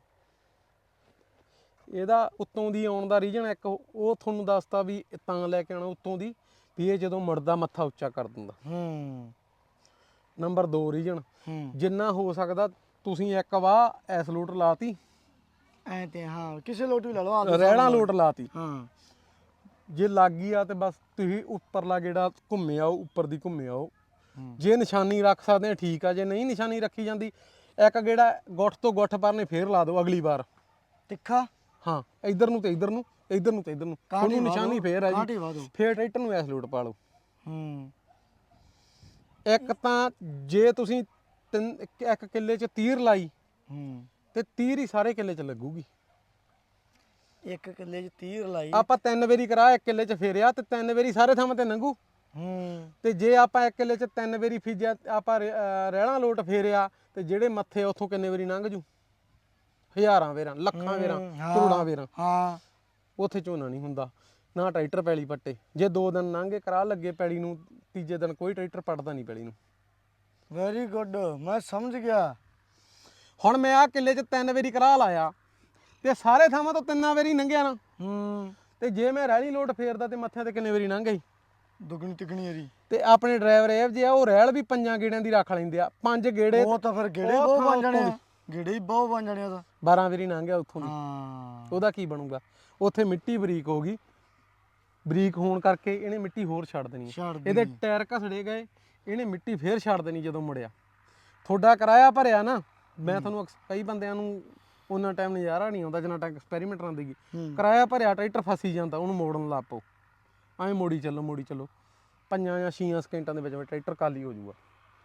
ਇਹਦਾ ਉੱਤੋਂ ਦੀ ਆਉਣ ਦਾ ਰੀਜਨ ਇੱਕ ਉਹ ਤੁਹਾਨੂੰ ਦੱਸਤਾ ਵੀ ਤਾਂ ਲੈ ਕੇ ਆਉਣਾ ਉੱਤੋਂ ਦੀ। ਵੀ ਇਹ ਜਦੋਂ ਮੁੜਦਾ ਮੱਥਾ ਉੱਚਾ ਕਰ ਦਿੰਦਾ। ਹੂੰ। Number 2 reason. ਹੂੰ। ਜਿੰਨਾ ਹੋ ਸਕਦਾ ਤੁਸੀਂ ਇੱਕ ਵਾਹ ਐਸ ਲੋਟ ਲਾਤੀ। ਐ ਤੇ ਹਾਂ ਕਿਸੇ ਲੋਟ ਵੀ ਲਾ ਲਓ ਆਹ ਰਹਿਣਾ ਲੋਟ ਲਾਤੀ। ਹਾਂ। ਜੇ ਲੱਗ ਗਈ ਆ ਤੇ ਬਸ ਤੁਸੀਂ ਉੱਪਰਲਾ ਗੇੜਾ ਘੁੰਮੇ ਆਓ ਉੱਪਰ ਦੀ ਘੁੰਮੇ ਆਓ। ਹੂੰ। ਜੇ ਨਿਸ਼ਾਨੀ ਰੱਖ ਸਕਦੇ ਆ ਠੀਕ ਆ। ਜੇ ਨਹੀਂ ਨਿਸ਼ਾਨੀ ਰੱਖੀ ਜਾਂਦੀ ਇੱਕ ਗੇੜਾ ਗੁੱਠ ਤੋਂ ਗੁੱਠ ਪਰਨੇ ਫੇਰ ਲਾ ਦਿਓ ਅਗਲੀ ਵਾਰ। ਤਿੱਖਾ? ਹਾਂ ਇੱਧਰ ਨੂੰ ਤੇ ਇੱਧਰ ਨੂੰ। ਇੱਧਰ ਨੂੰ ਤੇ ਇੱਧਰ ਨੂੰ। ਕਾਂਟੀ ਤੁਹਾਨੂੰ ਵਾਹ ਨਿਸ਼ਾਨੀ ਦਿਓ, ਫੇਰ ਆ ਕਾਂਟੀ ਜੀ ਵਾਹ ਦਿਓ। ਫੇਰ ਟਰੈਕਟਰ ਨੂੰ ਐਸ ਲੋਟ ਪਾ ਲਓ। ਹੂੰ। ਇੱਕ ਤਾਂ ਜੇ ਤੁਸੀਂ ਤਿੰਨ ਇੱਕ- ਇੱਕ ਕਿੱਲੇ 'ਚ ਤੀਰ ਲਾਈ ਹੂੰ। ਤੇ ਤੀਰ ਹੀ ਸਾਰੇ ਕਿੱਲੇ 'ਚ ਲੱਗੂਗੀ। ਇੱਕ ਕਿੱਲੇ 'ਚ 30 ਲਾਈ। ਆਪਾਂ ਤਿੰਨ ਵਾਰੀ ਕਰਾ ਇੱਕ ਕਿੱਲੇ 'ਚ ਫੇਰਿਆ ਤੇ ਤਿੰਨ ਵਾਰੀ ਸਾਰੇ ਥਾਂ ਤੇ ਲੰਘੂ ਹੂੰ। ਤੇ ਜੇ ਆਪਾਂ ਇੱਕ ਕਿੱਲੇ 'ਚ ਤਿੰਨ ਵਾਰੀ ਫੀਜਿਆ ਆਪਾਂ ਰੇ- ਅਹ ਲੋਟ ਫੇਰਿਆ ਤੇ ਜਿਹੜੇ ਮੱਥੇ ਉੱਥੋਂ ਕਿੰਨੇ ਵਾਰੀ ਲੰਘ ਜੂ? ਹਜ਼ਾਰਾਂ ਵੇਰਾਂ ਲੱਖਾਂ ਵੇਰਾਂ ਹੂੰ, ਹਾਂ। ਕਰੋੜਾਂ ਵੇਰਾਂ। ਹਾਂ। ਉੱਥੇ ਝੋਨਾ ਨਹੀਂ ਹੁੰਦਾ ਨਾ ਟਰੈਕਟਰ ਪੈਲੀ ਪੱਟੇ। ਜੇ ਦੋ ਦਿਨ ਲੰਘੇ ਕਰਾ ਲੱਗੇ ਪੈਲੀ ਨੂੰ ਤੀਜੇ ਦਿਨ ਕੋਈ ਟਰੈਕਟਰ ਪੱਟਦਾ ਨਹੀਂ ਪੈਲੀ ਨੂੰ। ਵੈਰੀ ਗੁੱਡ ਮੈਂ ਸਮਝ ਗਿਆ। ਹੁਣ ਮੈਂ ਆ ਕਿੱਲੇ 'ਚ ਤਿੰਨ ਵਾਰੀ ਕਰਾ ਲਾਇਆ ਤੇ ਸਾਰੇ ਥਾਵਾਂ ਤੋਂ ਤਿੰਨਾਂ ਵਾਰੀ ਲੰਘਿਆ ਨਾ। ਹੂੰ। ਤੇ ਜੇ ਮੈਂ ਰੈਲੀ ਲੋਟ ਫੇਰਦਾ ਤੇ ਮੱਥਿਆਂ ਤੇ ਕਿੰਨੇ ਵਾਰੀ ਲੰਘ ਗਈ। ਦੁਗਣੀ ਤਿਗਣੀ ਹਰੀ ਤੇ ਆਪਣੇ ਡਰਾਈਵਰ ਇਹ ਜੇ ਆ ਉਹ ਰੈਲ ਵੀ ਪੰਜਾਂ ਗੇੜਿਆਂ ਦੀ ਰੱਖ ਲੈਂਦੇ ਆ ਪੰਜ ਗੇੜੇ ਉਹ ਤਾਂ ਫਿਰ ਗੇੜੇ ਉਹ ਬਹੁਤ ਥਾਂ ਬਣ ਜਾਣੇ ਉੱਤੋਂ ਆ ਗੇੜੇ ਹੀ ਬਹੁਤ ਬਣ ਜਾਣੇ ਆ ਤਾਂ। 12 ਵਾਰੀ ਲੰਘਿਆ ਉੱਥੋਂ ਦੀ। ਹਾਂ। ਉਹਦਾ ਕੀ ਬਣੂਗਾ? ਉੱਥੇ ਮਿੱਟੀ ਬਰੀਕ ਹੋ ਗਈ। ਬਰੀਕ ਹੋਣ ਕਰਕੇ ਇਹਨੇ ਮਿੱਟੀ ਹੋਰ ਛੱਡ ਦੇਣੀ ਹੈ। ਛੱਡ ਇਹਦੇ ਟਾਇਰ ਘਸੜੇ ਗਏ। ਇਹਨੇ ਮਿੱਟੀ ਫੇਰ ਛੱਡ ਦੇਣੀ ਜਦੋਂ ਮੁੜਿਆ। ਤੁਹਾਡਾ ਕਿਰਾਇਆ ਭਰਿਆ ਨਾ ਮੈਂ ਤੁਹਾਨੂੰ ਅਕਸ- ਕਈ ਬੰਦਿਆਂ ਨੂੰ ਉਹਨਾਂ ਟਾਈਮ ਨਜ਼ਾਰਾ ਨਹੀਂ ਆਉਂਦਾ ਜਿੰਨਾ ਟਾਈਮ ਐਕਸਪੈਰੀਮੈਂਟ ਰਾਂ ਦੀ ਹੂੰ। ਕਿਰਾਇਆ ਭਰਿਆ ਟਰੈਕਟਰ ਫਸੀ ਜਾਂਦਾ ਉਹਨੂੰ ਮੋੜਨ ਲੱਗ ਪਓ। ਐਂ ਮੋੜੀ ਚੱਲੋ ਮੋੜੀ ਚੱਲੋ। ਪੰਜਾਂ ਜਾਂ ਛੀਆਂ ਸਕਿੰਟਾਂ ਦੇ ਵਿੱਚ ਵਿੱਚ ਟਰੈਕਟਰ ਕਾਲੀ ਹੋ ਜਾਊਗਾ।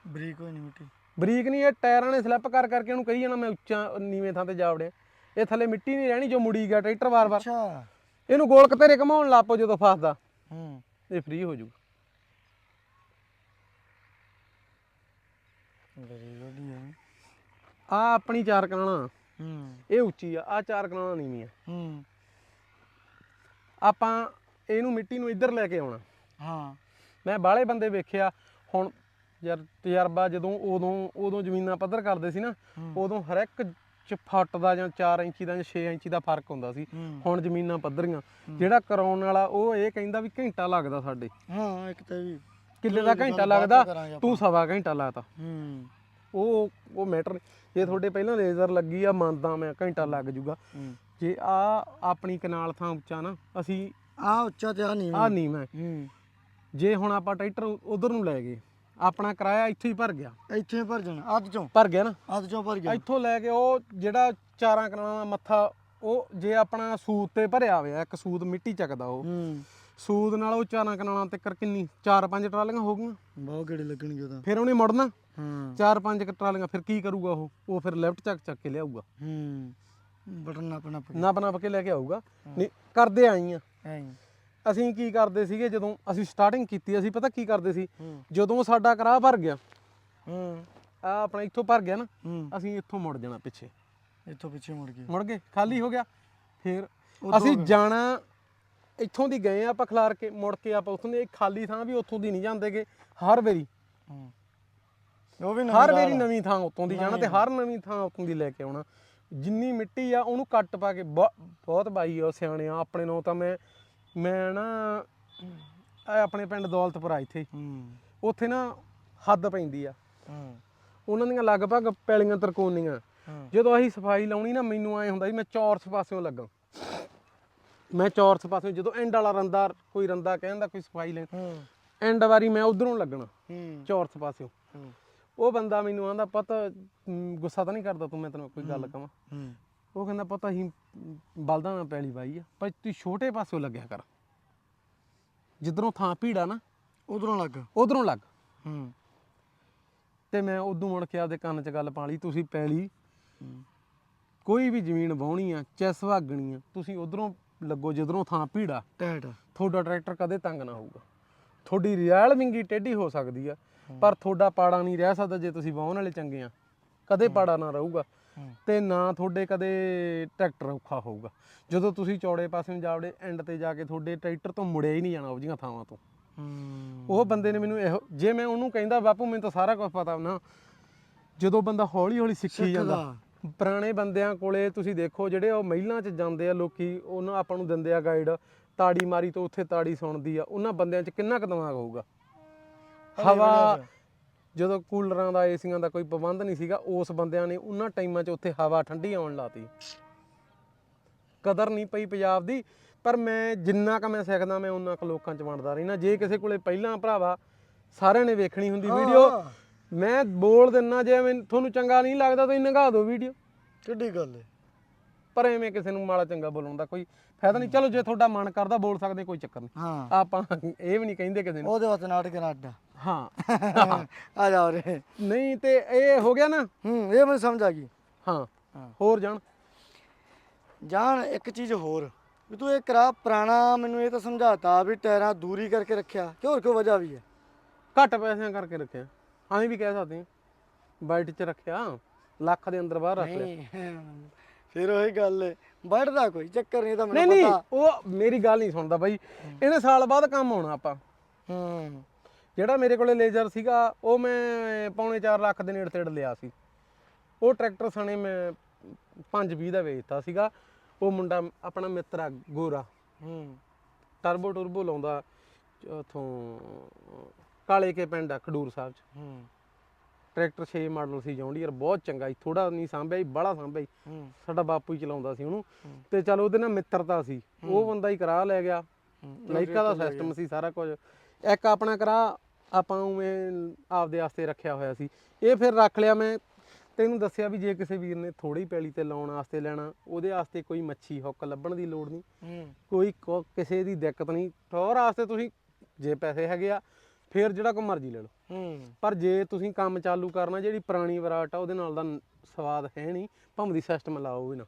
ਬਰੀਕ ਹੋਈ ਨਹੀਂ ਮਿੱਟੀ। ਬਰੀਕ ਨਹੀਂ ਇਹ ਟਾਇਰਾਂ ਨੇ ਸਲਿੱਪ ਕਰ ਕਰਕੇ ਉਹਨੂੰ ਕਹੀ ਜਾਣਾ ਮੈਂ ਉੱਚਾ ਨੀਵੇਂ ਥਾਂ ਤੇ ਜਾ ਵੜਿਆ। ਇਹ ਥੱਲੇ ਮਿੱਟੀ ਨਹੀਂ ਰਹਿਣੀ ਜੋ ਮੁੜੀ ਗਿਆ ਟਰੈਕਟਰ ਵਾਰ-ਵਾਰ। ਅੱਛਾ। ਇਹਨੂੰ ਗੋਲਕ ਤੇਰੇ ਘਮਾਉਣ ਲੱਗ ਪਓ ਜਦੋਂ ਫਸਦਾ। ਹੂੰ। ਇਹ ਫ੍ਰੀ ਹੋ ਜਾਊਗਾ। ਵੈਰੀ ਆ ਆਪਣੀ ਚਾਰ ਕਨਾਲਾਂ। ਹੂੰ। ਇਹ ਉੱਚੀ ਆ ਆ ਚਾਰ ਕਨਾਲਾਂ ਨੀਵੀਂ ਆ ਹੂੰ। ਆਪਾਂ ਇਹਨੂੰ ਮਿੱਟੀ ਨੂੰ ਇੱਧਰ ਲੈ ਕੇ ਆਉਣਾ। ਹਾਂ। ਮੈਂ ਬਾਹਲੇ ਬੰਦੇ ਵੇਖਿਆ ਹੁਣ ਯਾਰ ਤਜਰਬਾ ਜਦੋਂ ਉਦੋਂ ਉਦੋਂ ਜ਼ਮੀਨਾਂ ਪੱਧਰ ਕਰਦੇ ਸੀ ਨਾ। ਉਦੋਂ ਹਰ ਇੱਕ ਚ ਫੁੱਟ ਦਾ ਜਾਂ 4 ਇੰਚੀ ਦਾ ਜਾਂ 6 ਇੰਚੀ ਦਾ ਫ਼ਰਕ ਹੁੰਦਾ ਸੀ। ਹੁਣ ਜ਼ਮੀਨਾਂ ਪੱਧਰੀਆਂ ਜਿਹੜਾ ਕਰਾਉਣ ਵਾਲਾ ਉਹ ਇਹ ਕਹਿੰਦਾ ਵੀ ਘੰਟਾ ਲੱਗਦਾ ਸਾਡੇ। ਹਾਂ ਇੱਕ ਤਾਂ ਵੀ ਕਿੱਲੇ ਦਾ ਘੰਟਾ ਲੱਗਦਾ ਤੂੰ ਸਵਾ ਘੰਟਾ ਲਾਤਾ ਹੂੰ। ਉਹ ਉਹ ਮੈਟਰ ਜੇ ਤੁਹਾਡੇ ਪਹਿਲਾਂ ਲੇਜ਼ਰ ਲੱਗੀ ਆ ਮੰਨਦਾ ਮੈਂ ਘੰਟਾ ਲੱਗ ਜੂਗਾ। ਜੇ ਆ ਆਪਣੀ ਕਨਾਲ ਥਾਂ ਉੱਚਾ ਨਾ ਅਸੀਂ ਆ ਉੱਚਾ ਤੇ ਆ ਨਹੀਂ ਆ ਨਹੀਂ ਮੈਂ ਜੇ ਹੁਣ ਆਪਾਂ ਟਰੈਕਟਰ ਉਧਰ ਨੂੰ ਲੈ ਗਏ ਆਪਣਾ ਕਿਰਾਇਆ ਇੱਥੇ ਹੀ ਭਰ ਗਿਆ। ਇੱਥੇ ਭਰ ਜਾਣਾ ਅੱਧ ਚੋਂ। ਭਰ ਗਿਆ ਨਾ? ਅੱਧ ਚੋਂ ਭਰ ਗਿਆ। ਇੱਥੋਂ ਲੈ ਕੇ ਉਹ ਜਿਹੜਾ ਚਾਰਾਂ ਕਨਾਲਾਂ ਦਾ ਮੱਥਾ ਉਹ ਜੇ ਆਪਣਾ ਸੂਦ ਤੇ ਭਰਿਆ ਹੋਇਆ ਇੱਕ ਸੂਦ ਮਿੱਟੀ ਚੱਕਦਾ ਉਹ। ਹੂੰ। ਸੂਦ ਨਾਲ ਉਹ ਚਾਰਾਂ ਕਨਾਲਾਂ ਤੇ ਕਰ ਕਿੰਨੀ? ਚਾਰ ਪੰਜ ਟਰਾਲੀਆਂ ਹੋ ਗਈਆਂ। ਬਹੁਤ ਗੇੜੇ ਲੱਗਣਗੇ ਉਹਦਾ ਫਿਰ ਉਹਨੇ ਮੁੜਨਾ। ਹਾਂ। ਚਾਰ ਪੰਜ ਕੁ ਟਰਾਲੀਆਂ ਫਿਰ ਕੀ ਕਰੂਗਾ ਉਹ? ਉਹ ਫਿਰ ਲੈਫਟ ਚੱਕ ਚੱਕ ਕੇ ਲਿਆਊਗਾ। ਹੂੰ। ਬਟਨ ਕੇ। ਨੱਪ ਨੱਪ ਕੇ ਲੈ ਕੇ ਆਊਗਾ। ਨਹੀਂ ਕਰਦੇ ਆਈ ਆ ਐਂ। ਅਸੀਂ ਕੀ ਕਰਦੇ ਸੀਗੇ ਜਦੋਂ ਅਸੀਂ ਸਟਾਰਟਿੰਗ ਕੀਤੀ ਅਸੀਂ ਪਤਾ ਕੀ ਕਰਦੇ ਸੀ? ਜਦੋਂ ਸਾਡਾ ਕਰਾਹ ਭਰ ਗਿਆ ਹੂੰ। ਆ ਆਪਣਾ ਇੱਥੋਂ ਭਰ ਗਿਆ ਨਾ ਅਸੀਂ ਇੱਥੋਂ ਮੁੜ ਜਾਣਾ ਪਿੱਛੇ। ਇੱਥੋਂ ਪਿੱਛੇ ਮੁੜ ਗਏ। ਮੁੜ ਗਏ ਖਾਲੀ ਹੋ ਗਿਆ। ਫਿਰ ਅਸੀਂ ਜਾਣਾ ਇੱਥੋਂ ਦੀ ਗਏ ਆਪਾਂ ਖਲਾਰ ਕੇ ਮੁੜ ਕੇ ਆਪਾਂ ਉੱਥੋਂ ਦੀ ਇਹ ਖਾਲੀ ਥਾਂ ਵੀ ਉੱਥੋਂ ਦੀ ਨਹੀਂ ਜਾਂਦੇਗੇ ਹਰ ਵਾਰੀ। ਹੂੰ। ਉਹ ਵੀ ਹਰ ਵਾਰੀ ਨਵੀਂ ਥਾਂ ਉੱਥੋਂ ਦੀ ਜਾਣਾ ਤੇ ਹਰ ਨਵੀਂ ਥਾਂ ਉੱਥੋਂ ਦੀ ਲੈ ਕੇ ਆਉਣਾ। ਜਿੰਨੀ ਮਿੱਟੀ ਆ ਉਹਨੂੰ ਕੱਟ ਪਾ ਕੇ ਬਹੁ- ਬਹੁਤ ਬਾਈ ਆ ਸਿਆਣੇ ਆ ਆਪਣੇ ਨੂੰ ਤਾਂ ਮੈਂ ਮੈਂ ਨਾ ਇਹ ਆਪਣੇ ਪਿੰਡ ਦੌਲਤਪੁਰਾ ਇੱਥੇ। ਹੂੰ। ਉੱਥੇ ਨਾ ਹੱਦ ਪੈਂਦੀ ਆ। ਹੂੰ। ਉਹਨਾਂ ਦੀਆਂ ਲਗਭਗ ਪੈਲੀਆਂ ਤਰਕੋਨੀਆਂ। ਹੂੰ। ਜਦੋਂ ਅਸੀਂ ਸਫ਼ਾਈ ਲਾਉਣੀ ਨਾ ਮੈਨੂੰ ਐ ਹੁੰਦਾ ਸੀ ਮੈਂ ਚੌਰਸ ਪਾਸਿਓਂ ਲੱਗਾ। ਮੈਂ ਚੌਰਸ ਪਾਸਿਓਂ ਜਦੋਂ ਐਂਡ ਵਾਲਾ ਰੰਦਾ ਕੋਈ ਰੰਦਾ ਕਹਿੰਦਾ ਕੋਈ ਸਫ਼ਾਈ ਲੈਣ ਹੂੰ। ਐਂਡ ਵਾਰੀ ਮੈਂ ਉਧਰੋਂ ਲੱਗਣਾ ਹੂੰ। ਚੌਰਸ ਪਾਸਿਓਂ ਹੂੰ। ਉਹ ਬੰਦਾ ਮੈਨੂੰ ਆਂਦਾ ਪਤਾ ਗੁੱਸਾ ਤਾਂ ਨਹੀਂ ਕਰਦਾ ਤੂੰ ਮੈਂ ਤੈਨੂੰ ਕੋਈ ਗੱਲ ਕਹਾਂ ਹੂੰ। ਉਹ ਕਹਿੰਦਾ ਪਤਾ ਅਸੀਂ ਬਲਦਾਂ ਨਾਲ ਪੈਲੀ ਬਾਈ ਆ ਪਰ ਤੂੰ ਛੋਟੇ ਪਾਸਿਓਂ ਲੱਗਿਆ ਕਰ। ਜਿੱਧਰੋਂ ਥਾਂ ਭੀੜਾ ਨਾ ਉਧਰੋਂ ਲੱਗ। ਉਧਰੋਂ ਲੱਗ। ਹੂੰ। ਤੇ ਮੈਂ ਉਦੋਂ ਮੁੜ ਕੇ ਆਪਦੇ ਕੰਨ 'ਚ ਗੱਲ ਪਾ ਲਈ ਤੁਸੀਂ ਪੈਲੀ ਕੋਈ ਵੀ ਜ਼ਮੀਨ ਵਾਹੁਣੀ ਆ ਚੈਸ ਵਾਗਣੀ ਆ ਤੁਸੀਂ ਉਧਰੋਂ ਲੱਗੋ ਜਿੱਧਰੋਂ ਥਾਂ ਭੀੜਾ ਟੈਟ। ਤੁਹਾਡਾ ਟਰੈਕਟਰ ਕਦੇ ਤੰਗ ਨਾ ਹੋਊਗਾ। ਤੁਹਾਡੀ ਰਿਆਲ ਵਿੰਗੀ ਟੇਢੀ ਹੋ ਸਕਦੀ ਆ ਪਰ ਤੁਹਾਡਾ ਪਾੜਾ ਨਹੀਂ ਰਹਿ ਸਕਦਾ ਜੇ ਤੁਸੀਂ ਵਾਹੁਣ ਵਾਲੇ ਚੰਗੇ ਆ। ਕਦੇ ਪਾੜਾ ਨਾ ਰਹੂਗਾ। ਤੇ ਨਾ ਤੁਹਾਡੇ ਕਦੇ ਟਰੈਕਟਰ ਔਖਾ ਹੋਊਗਾ। ਜਦੋਂ ਤੁਸੀਂ ਚੌੜੇ ਪਾਸੇ ਨੂੰ ਜਾਵੜੇ ਐਂਡ ਤੇ ਜਾ ਕੇ ਤੁਹਾਡੇ ਟਰੈਕਟਰ ਤੋਂ ਮੁੜਿਆ ਹੀ ਨਹੀਂ ਜਾਣਾ ਉਹ ਜੀਆਂ ਥਾਵਾਂ ਤੋਂ। ਉਹ ਬੰਦੇ ਨੇ ਮੈਨੂੰ ਇਹੋ ਜੇ ਮੈਂ ਉਹਨੂੰ ਕਹਿੰਦਾ ਬਾਪੂ ਮੈਨੂੰ ਤਾਂ ਸਾਰਾ ਕੁਝ ਪਤਾ ਨਾ। ਜਦੋਂ ਬੰਦਾ ਹੌਲੀ ਹੌਲੀ ਸਿੱਖੀ ਜਾਂਦਾ ਪੁਰਾਣੇ ਬੰਦਿਆਂ ਕੋਲੇ ਤੁਸੀਂ ਦੇਖੋ ਜਿਹੜੇ ਉਹ ਮਹਿਲਾਂ 'ਚ ਜਾਂਦੇ ਆ ਲੋਕੀ ਉਹਨਾਂ ਆਪਾਂ ਨੂੰ ਦਿੰਦੇ ਆ ਗਾਈਡ ਤਾੜੀ ਮਾਰੀ ਤੋਂ ਉੱਥੇ ਤਾੜੀ ਸੁਣਦੀ ਆ। ਉਹਨਾਂ ਬੰਦਿਆਂ 'ਚ ਕਿੰਨਾ ਕੁ ਦਿਮਾਗ ਹੋਊਗਾ। ਹਵਾ ਜਦੋਂ ਕੂਲਰਾਂ ਦਾ ਏਸੀਆਂ ਦਾ ਕੋਈ ਪ੍ਰਬੰਧ ਨਹੀਂ ਸੀਗਾ ਉਸ ਬੰਦਿਆਂ ਨੇ ਉਹਨਾਂ ਟਾਈਮਾਂ 'ਚ ਉੱਥੇ ਹਵਾ ਠੰਡੀ ਆਉਣ ਲਾਤੀ ਕਦਰ ਨਹੀਂ ਪਈ ਪੰਜਾਬ ਦੀ ਪਰ ਮੈਂ ਜਿੰਨਾ ਕ ਮੈਂ ਸਿੱਖਦਾ ਮੈਂ ਉਹਨਾਂ ਕ ਲੋਕਾਂ 'ਚ ਵੰਡਦਾ ਰਹਿਣਾ ਜੇ ਕਿਸੇ ਕੋਲੇ ਪਹਿਲਾਂ ਭਰਾਵਾ ਸਾਰਿਆਂ ਨੇ ਵੇਖਣੀ ਹੁੰਦੀ ਵੀਡੀਓ। ਮੈਂ ਬੋਲ ਦਿੰਨਾ ਜੇ ਮੈਂ ਤੁਹਾਨੂੰ ਚੰਗਾ ਨਹੀਂ ਲੱਗਦਾ ਤੁਸੀਂ ਨਗਾ ਦਿਓ ਵੀਡੀਓ। ਕਿੱਡੀ ਗੱਲ ਹੈ ਪਰ ਐਵੇਂ ਕਿਸੇ ਨੂੰ ਮਾੜਾ ਚੰਗਾ ਬੋਲਣ ਦਾ ਕੋਈ ਫਾਇਦਾ ਨਹੀਂ। ਚਲੋ ਜੇ ਤੁਹਾਡਾ ਮਨ ਕਰਦਾ ਬੋਲ ਸਕਦੇ ਕੋਈ ਚੱਕਰ ਨਹੀਂ। ਆਪਾਂ ਇਹ ਵੀ ਨਹੀਂ ਕਹਿੰਦੇ ਕਿਸੇ ਨੂੰ। ਉਹਦੇ ਵਾਸਤੇ ਨਾਟਕ ਨਾ ਅੱਡਾ ਹਾਂ। ਆ ਜਾ ਉਰੇ। ਨਹੀਂ ਤੇ ਇਹ ਹੋ ਗਿਆ ਨਾ? ਹੂੰ ਇਹ ਮੈਨੂੰ ਸਮਝ ਆ ਗਈ। ਹਾਂ। ਹਾਂ। ਹੋਰ ਜਾਣ। ਜਾਣ ਇੱਕ ਚੀਜ਼ ਹੋਰ ਵੀ ਤੂੰ ਇਹ ਕਰਾ ਪੁਰਾਣਾ ਮੈਨੂੰ ਇਹ ਤਾਂ ਸਮਝਾਤਾ ਵੀ ਟਾਇਰਾਂ ਦੂਰੀ ਕਰਕੇ ਰੱਖਿਆ ਕਿ ਹੋਰ ਕੋਈ ਵਜ੍ਹਾ ਵੀ ਹੈ? ਘੱਟ ਪੈਸਿਆਂ ਕਰਕੇ ਰੱਖਿਆ। ਐਂ ਵੀ ਕਹਿ ਸਕਦੇ ਹਾਂ। ਬਾਈਟ 'ਚ ਰੱਖਿਆ ਲੱਖ ਦੇ ਅੰਦਰ ਬਾਹਰ ਰੱਖ ਲਿਆ। ਨਹੀਂ ਫਿਰ ਉਹੀ ਗੱਲ ਹੈ ਵੱਢਦਾ ਕੋਈ ਚੱਕਰ ਨਹੀਂ ਇਹ ਤਾਂ ਨਹੀਂ ਮੈਨੂੰ ਨਹੀਂ ਪਤਾ। ਉਹ ਮੇਰੀ ਗੱਲ ਨਹੀਂ ਸੁਣਦਾ ਬਾਈ। ਇਹਨੇ ਸਾਲ ਬਾਅਦ ਕੰਮ ਆਉਣਾ ਆਪਾਂ। ਹੂੰ। ਜਿਹੜਾ ਮੇਰੇ ਕੋਲੇ ਲੇਜ਼ਰ ਸੀਗਾ ਉਹ ਮੈਂ ਪੌਣੇ 4 ਲੱਖ ਦੇ ਨੇੜੇ ਤੇੜ ਲਿਆ ਸੀ। ਉਹ ਟਰੈਕਟਰ ਸਣੇ ਮੈਂ 520 ਦਾ ਵੇਚਤਾ ਸੀਗਾ। ਉਹ ਮੁੰਡਾ ਆਪਣਾ ਮਿੱਤਰ ਆ ਗੋਰਾ। ਹੂੰ। ਟਰਬੋ ਟੁਰਬੋ ਲਾਉਂਦਾ ਉਥੋਂ ਕਾਲੇ ਕੇ ਪਿੰਡ ਆ ਖਡੂਰ ਸਾਹਿਬ ਚ। ਹੂੰ। ਟਰੈਕਟਰ 6 ਮਾਡਲ ਸੀ ਜੌਂਡੀਅਰ ਬਹੁਤ ਚੰਗਾ ਸੀ। ਥੋੜਾ ਨਹੀਂ ਸਾਂਭਿਆ ਸੀ ਬੜਾ ਸਾਂਭਿਆ ਸੀ। ਸਾਡਾ ਬਾਪੂ ਹੀ ਚਲਾਉਂਦਾ ਸੀ ਉਹਨੂੰ। ਤੇ ਚਲ ਉਹਦੇ ਨਾਲ ਮਿੱਤਰਤਾ ਸੀ। ਉਹ ਬੰਦਾ ਹੀ ਕਰਾ ਲੈ ਗਿਆ। ਲਾਈਕਾ ਦਾ ਸਿਸਟਮ ਸੀ ਸਾਰਾ ਕੁਝ। ਇੱਕ ਆਪਣਾ ਕਰਾ ਆਪਾਂ ਉਵੇਂ ਆਪਦੇ ਵਾਸਤੇ ਰੱਖਿਆ ਹੋਇਆ ਸੀ। ਇਹ ਫਿਰ ਰੱਖ ਲਿਆ ਮੈਂ। ਤੈਨੂੰ ਦੱਸਿਆ ਵੀ ਜੇ ਕਿਸੇ ਵੀਰ ਨੇ ਥੋੜੀ ਪੈਲੀ ਤੇ ਲਾਉਣ ਵਾਸਤੇ ਲੈਣਾ ਉਹਦੇ ਵਾਸਤੇ ਕੋਈ ਮੱਛੀ ਹੁੱਕ ਲੱਭਣ ਦੀ ਲੋੜ ਨਹੀਂ। ਕੋਈ ਕਿਸੇ ਦੀ ਦਿੱਕਤ ਨਹੀਂ। ਟੌਰ ਵਾਸਤੇ ਤੁਸੀਂ ਜੇ ਪੈਸੇ ਹੈਗੇ ਆ ਫਿਰ ਜਿਹੜਾ ਕੋ ਮਰਜ਼ੀ ਲੈ ਲਓ। ਪਰ ਜੇ ਤੁਸੀਂ ਕੰਮ ਚਾਲੂ ਕਰਨਾ ਜਿਹੜੀ ਪੁਰਾਣੀ ਵਰਾਟ ਆ ਉਹਦੇ ਨਾਲ ਦਾ ਸਵਾਦ ਹੈ ਨਹੀਂ ਭਾਵੇਂ ਦੀ ਸਿਸਟਮ ਲਾਓ ਵੀ ਨਾ।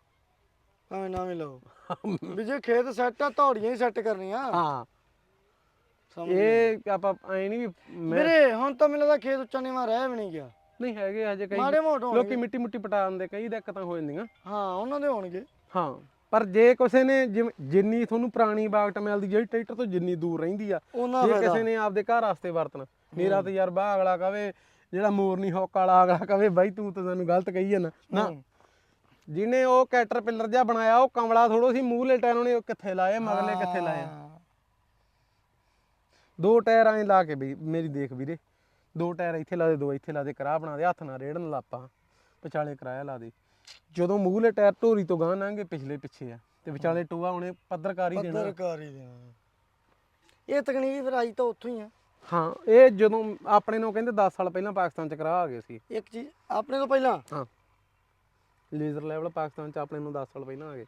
ਭਾਵੇਂ ਨਾ ਵੀ ਲਓ। ਵੀ ਜੇ ਖੇਤ ਸੈੱਟ ਆ ਧੌੜੀਆਂ ਹੀ ਸੈੱਟ ਕਰਨੀਆਂ। ਹਾਂ। ਇਹ ਆਪਾਂ ਐ ਨਹੀਂ ਵੀ ਮੈਂ ਵੀਰੇ ਹੁਣ ਤਾਂ ਮੈਨੂੰ ਲੱਗਦਾ ਖੇਤ ਉੱਚਾ ਨੀਵਾਂ ਰਹਿ ਵੀ ਨਹੀਂ ਗਿਆ। ਨਹੀਂ ਹੈਗੇ ਹਜੇ ਕਈ ਮਾੜੇ ਮੋਟ ਲੋਕੀ ਮਿੱਟੀ ਮੁੱਟੀ ਪਟਾ ਦਿੰਦੇ ਕਈ ਦਿੱਕਤਾਂ ਹੋ ਜਾਂਦੀਆਂ। ਹਾਂ ਉਹਨਾਂ ਦੇ ਹੋਣਗੇ। ਹਾਂ ਪਰ ਜੇ ਕਿਸੇ ਨੇ ਜਿੰਨੀ ਤੁਹਾਨੂੰ ਪੁਰਾਣੀ ਬਾਗਟ ਮਿਲਦੀ ਜਿਹੜੀ ਟਰੈਕਟਰ ਤੋਂ ਜਿੰਨੀ ਦੂਰ ਰਹਿੰਦੀ ਆ ਉਹਨਾਂ ਜੇ ਕਿਸੇ ਨੇ ਆਪਦੇ ਘਰ ਵਾਸਤੇ ਵਰਤਣਾ। ਮੇਰਾ ਤਜਰਬਾ ਅਗਲਾ ਕਵੇ ਜਿਹੜਾ ਮੋਰਨੀ ਹੌਕ ਵਾਲਾ ਅਗਲਾ ਕਵੇ ਬਾਈ ਤੂੰ ਤਾਂ ਸਾਨੂੰ ਗਲਤ ਕਹੀ ਜਾਂਦਾ। ਨਾ। ਜਿਹਨੇ ਉਹ ਕੈਟਰਪਿਲਰ ਜਿਹਾ ਬਣਾਇਆ ਉਹ ਕਮਲਾ ਥੋੜੋ ਸੀ ਮੂਹਲੇ ਟਾਇਰ ਨੇ ਕਿੱਥੇ ਲਾਏ ਮਗਲੇ ਕਿੱਥੇ ਲਾਏ। ਦੋ ਟਾਇਰ ਐਂ ਲਾ ਕੇ ਬਈ ਮੇਰੀ ਦੇਖ ਵੀਰੇ ਦੋ ਟਾਇਰ ਇੱਥੇ ਲਾ ਦੇ ਦੋ ਇੱਥੇ ਲਾ ਦੇ ਕਰਾ ਬਣਾ ਦੇ ਹੱਥ ਨਾਲ ਰੇੜਨ ਲਾਪਾ ਵਿਚਾਲੇ ਕਰਾਇਆ ਲਾ ਦੇ। ਜਦੋਂ ਮੂਹਲੇ ਟਾਇਰ ਢੋਰੀ ਤੋਂ ਗਾਂ ਲੰਘੇ ਪਿਛਲੇ ਪਿੱਛੇ ਆ ਤੇ ਵਿਚਾਲੇ ਟੋਆ ਉਹਨੇ ਪੱਧਰਕਾਰੀ ਦੇਣਾ। ਪੱਤਰਕਾਰੀ ਦੇ ਇਹ ਤਕਨੀਕ ਫਿਰ ਆਈ ਤਾਂ ਉੱਥੋਂ ਹੀ ਆ। ਹਾਂ ਇਹ ਜਦੋਂ ਆਪਣੇ ਨੂੰ ਕਹਿੰਦੇ 10 ਸਾਲ ਪਹਿਲਾਂ ਪਾਕਿਸਤਾਨ ਚ ਕਰਾ ਆ ਗਏ ਸੀ। ਇੱਕ ਚੀਜ਼ ਆਪਣੇ ਤੋਂ ਪਹਿਲਾਂ? ਹਾਂ। ਲੇਜ਼ਰ ਲੈਵਲ ਪਾਕਿਸਤਾਨ ਚ ਆਪਣੇ ਨੂੰ 10 ਸਾਲ ਪਹਿਲਾਂ ਆ ਗਏ।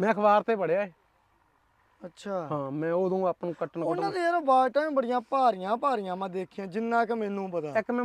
ਮੈਂ ਅਖਬਾਰ ਤੇ ਪੜਿਆ ਅੱਛਾ। ਹਾਂ ਮੈਂ ਉਦੋਂ ਆਪਾਂ ਨੂੰ ਕੱਟਣ ਉਹਨਾਂ ਦੇ ਯਾਰ ਬਾਟਾਂ ਵੀ ਬੜੀਆਂ ਭਾਰੀਆਂ ਭਾਰੀਆਂ ਮੈਂ ਦੇਖੀਆਂ ਜਿੰਨਾ ਕਿ ਮੈਨੂੰ ਪਤਾ। ਇੱਕ ਮੈਂ